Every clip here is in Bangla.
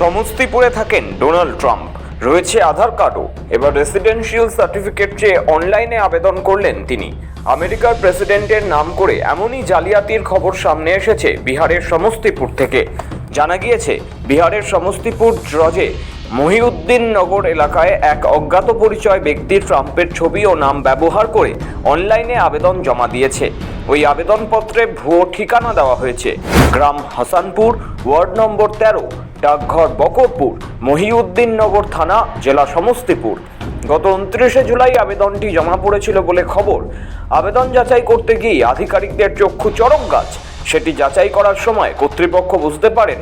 সমস্তিপুরে থাকেন ডোনাল্ড ট্রাম্প। রয়েছে আধার কার্ডও। এবার রেসিডেন্সিয়াল সার্টিফিকেট চেয়ে অনলাইনে আবেদন করলেন তিনি। আমেরিকার প্রেসিডেন্টের নাম করে এমনই জালিয়াতির খবর সামনে এসেছে বিহারের সমস্তিপুর থেকে। জানা গিয়েছে, বিহারের সমস্তিপুর ড্রজে মহিউদ্দিন নগর এলাকায় এক অজ্ঞাত পরিচয় ব্যক্তি ট্রাম্পের ছবি ও নাম ব্যবহার করে অনলাইনে আবেদন জমা দিয়েছে। ওই আবেদনপত্রে ভুয়ো ঠিকানা দেওয়া হয়েছে। গ্রাম হাসানপুর, ওয়ার্ড নম্বর তেরো, ডাকঘর বকরপুর, মহিউদ্দিন নগর থানা, জেলা সমস্তিপুর। গত উনত্রিশে জুলাই আবেদনটি জমা পড়েছিল বলে খবর। আবেদন যাচাই করতে গিয়ে আধিকারিকদের চক্ষু চরক গাছ। সেটি যাচাই করার সময় কর্তৃপক্ষ বুঝতে পারেন,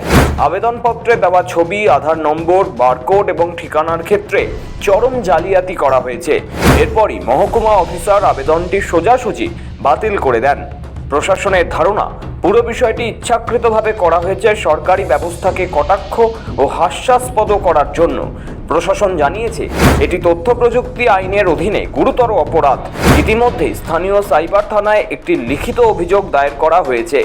আবেদনপত্রে দেওয়া ছবি, আধার নম্বর, বারকোড এবং ঠিকানার ক্ষেত্রে চরম জালিয়াতি করা হয়েছে। এরপরই মহকুমা অফিসার আবেদনটি সোজাসুজি বাতিল করে দেন। প্রশাসনের ধারণা, পুরো বিষয়টি ইচ্ছাকৃতভাবে করা হয়েছে সরকারি ব্যবস্থাকে কটাক্ষ ও হাস্যাস্পদ করার জন্য। প্রশাসন জানিয়েছে, এটি তথ্য প্রযুক্তি আইনের অধীনে গুরুতর অপরাধ। ইতিমধ্যে স্থানীয় সাইবার থানায় একটি লিখিত অভিযোগ দায়ের করা হয়েছে।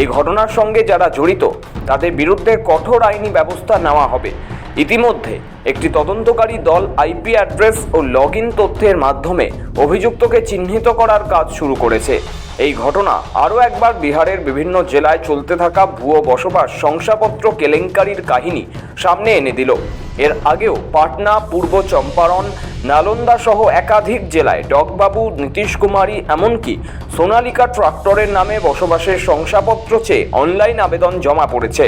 এই ঘটনার সঙ্গে যারা জড়িত, তাদের বিরুদ্ধে কঠোর আইনি ব্যবস্থা নেওয়া হবে। ইতিমধ্যে একটি তদন্তকারী দল আইপি অ্যাড্রেস ও লগ ইন তথ্যের মাধ্যমে অভিযুক্তকে চিহ্নিত করার কাজ শুরু করেছে। এই ঘটনা আরও একবার বিহারের বিভিন্ন জেলায় চলতে থাকা ভুয়ো বসবাস শংসাপত্র কেলেঙ্কারির কাহিনী সামনে এনে দিল। এর আগেও পাটনা, পূর্ব চম্পারণ, নালন্দা সহ একাধিক জেলায় ডকবাবু নীতিশ কুমারী এমনকি সোনালিকা ট্রাক্টরের নামে বসবাসের শংসাপত্র চেয়ে অনলাইন আবেদন জমা পড়েছে।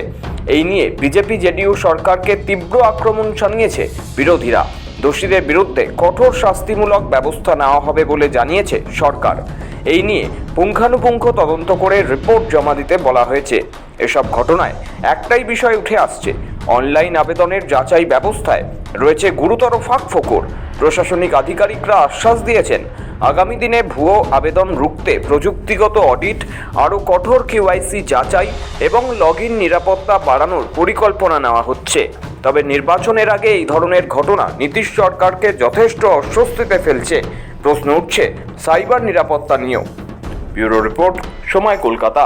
এই নিয়ে বিজেপি জেডিইউ সরকারকে তীব্র আক্রমণ জানিয়েছে বিরোধীরা। দোষীদের বিরুদ্ধে কঠোর শাস্তিমূলক ব্যবস্থা নেওয়া হবে বলে জানিয়েছে সরকার। এই নিয়ে পুঙ্খানুপুঙ্খ তদন্ত করে রিপোর্ট জমা দিতে বলা হয়েছে। এসব ঘটনায় একটাই বিষয় উঠে আসছে। অনলাইন আবেদনের যাচাই ব্যবস্থায় রয়েছে গুরুতর ফাঁকফোকর। প্রশাসনিক আধিকারিকরা আশ্বাস দিয়েছেন, আগামী দিনে ভুয়ো আবেদন রুখতে প্রযুক্তিগত অডিট, আরও কঠোর কেওয়াইসি যাচাই এবং লগ নিরাপত্তা বাড়ানোর পরিকল্পনা নেওয়া হচ্ছে। তবে নির্বাচনের আগে এই ধরনের ঘটনা নীতিশ সরকারকে যথেষ্ট অস্বস্তিতে ফেলছে। প্রশ্ন উঠছে, সাইবার নিরাপত্তা নিয়েও। ব্যুরো রিপোর্ট, সময় কলকাতা।